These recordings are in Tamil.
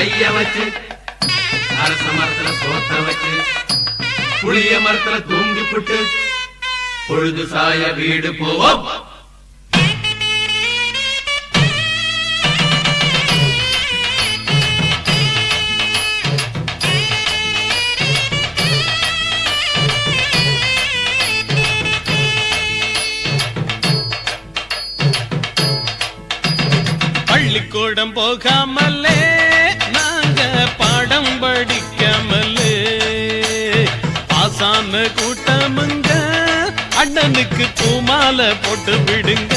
பைய வச்சு அரச மரத்துல சோத்த வச்சு புளிய மரத்துல தூங்கி புட்டு பொழுது சாய வீடு போவோம். பள்ளிக்கூடம் போகாமலே பாடம் படிக்காமலே ஆசான கூட்டமுங்க அண்ணனுக்கு பூமால போட்டு விடுங்க.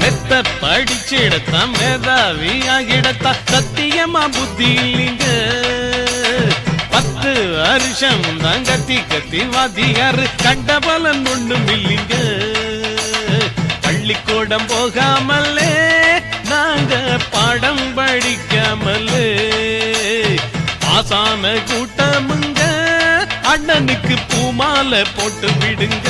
மெத்த படிச்சிடத்தான் மேதாவி ஆகிடத்தா சத்தியமா புத்தி இல்லைங்க. பத்து வருஷம் தான் கத்தி கத்தி வாத்தியாரு கண்ட பலன் ஒண்ணும் இல்லைங்க. பள்ளிக்கூடம் போகாமலே பாடம் படிக்காமல் ஆசான கூட்டமுங்க அண்ணனுக்கு பூமால போட்டு விடுங்க.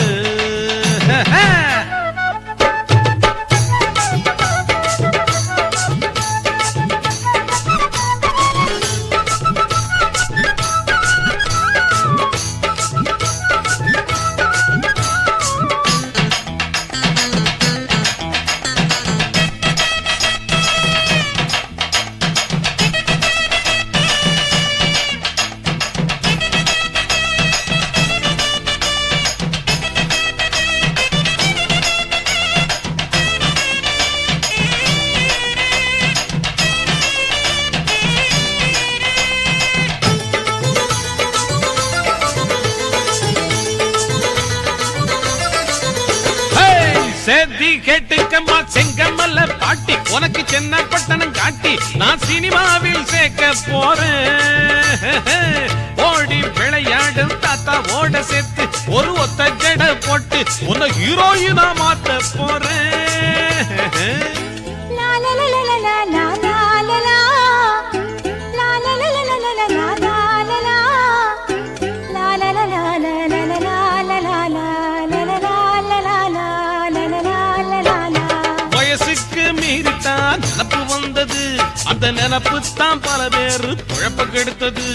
கேட்டுக்கம்மா செங்கமல்ல பாட்டி உனக்கு சென்னை பட்டணம் காட்டி நான் சினிமாவில் சேர்க்க போறேன். ஓடி விளையாடும் தாத்தா ஓட சேர்த்து ஒரு ஒத்த ஜட போட்டு உன்னை ஹீரோயினா மாத்த போறேன். நினப்பு வந்தது. அந்த நினப்பு தான் பல பேரு குழப்ப கெடுத்தது.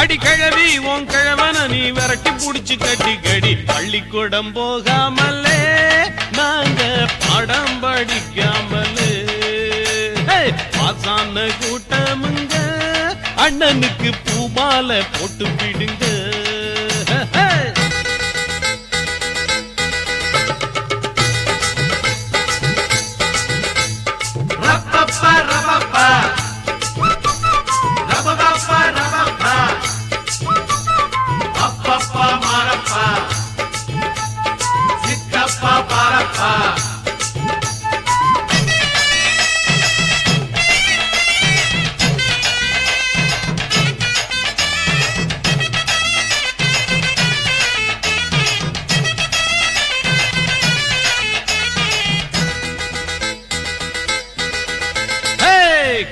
அடி கிழவி உன் கிழவன நீ விரட்டி புடிச்சு கட்டி கடி பள்ளிக்கூடம் போகாமலே நாங்க படம் படிக்காமலே. பாசான கூட்டமுங்க அண்ணனுக்கு பூமால போட்டு விடுங்க.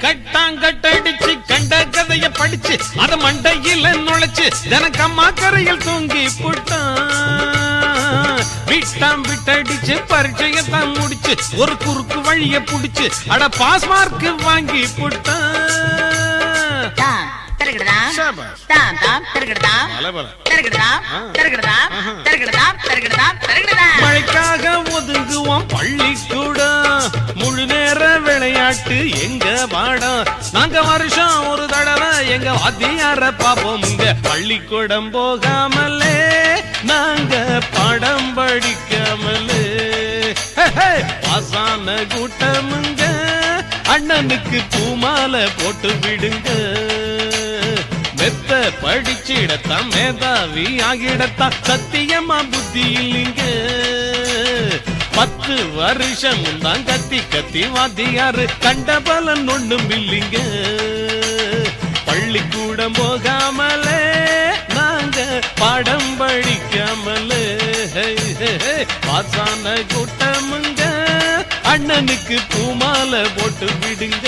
கட்டாங்கட்டடிச்சு கண்ட கதைய படிச்சு அத மண்டையில நுழைச்சு தினக்கம்மா கரையில் தூங்கி போட்டான் விட்டாம் விட்டடிச்சு பரீட்சையத்தான் முடிச்சு ஒரு குறுக்கு வழிய புடிச்சு அட பாஸ் மார்க் வாங்கி போட்டான் தாம் தருகிறதாம் சாபாஷ். பாடம் நாங்க வருஷம் ஒரு தடவை. எங்க வாத்தியார பாப்போம். இங்க பள்ளிக்கூடம் போகாமலே. நாங்க பாடம் படிக்காமலே. பாசான கூட்டமுங்க அண்ணனுக்கு பூமால போட்டு விடுங்க. மெத்த படிச்சிடத்தான் மேதாவி ஆகிடத்தான். சத்தியமா புத்தி இல்லைங்க பத்து வருஷம் தான் கத்தி கத்தி வாத்தியாரு. கண்ட பலன் ஒண்ணும் இல்லைங்க. பள்ளிக்கூடம் போகாமலே நாங்க பாடம் படிக்காமலே. பாசான கூட்டமுங்க. அண்ணனுக்கு பூமால போட்டு விடுங்க.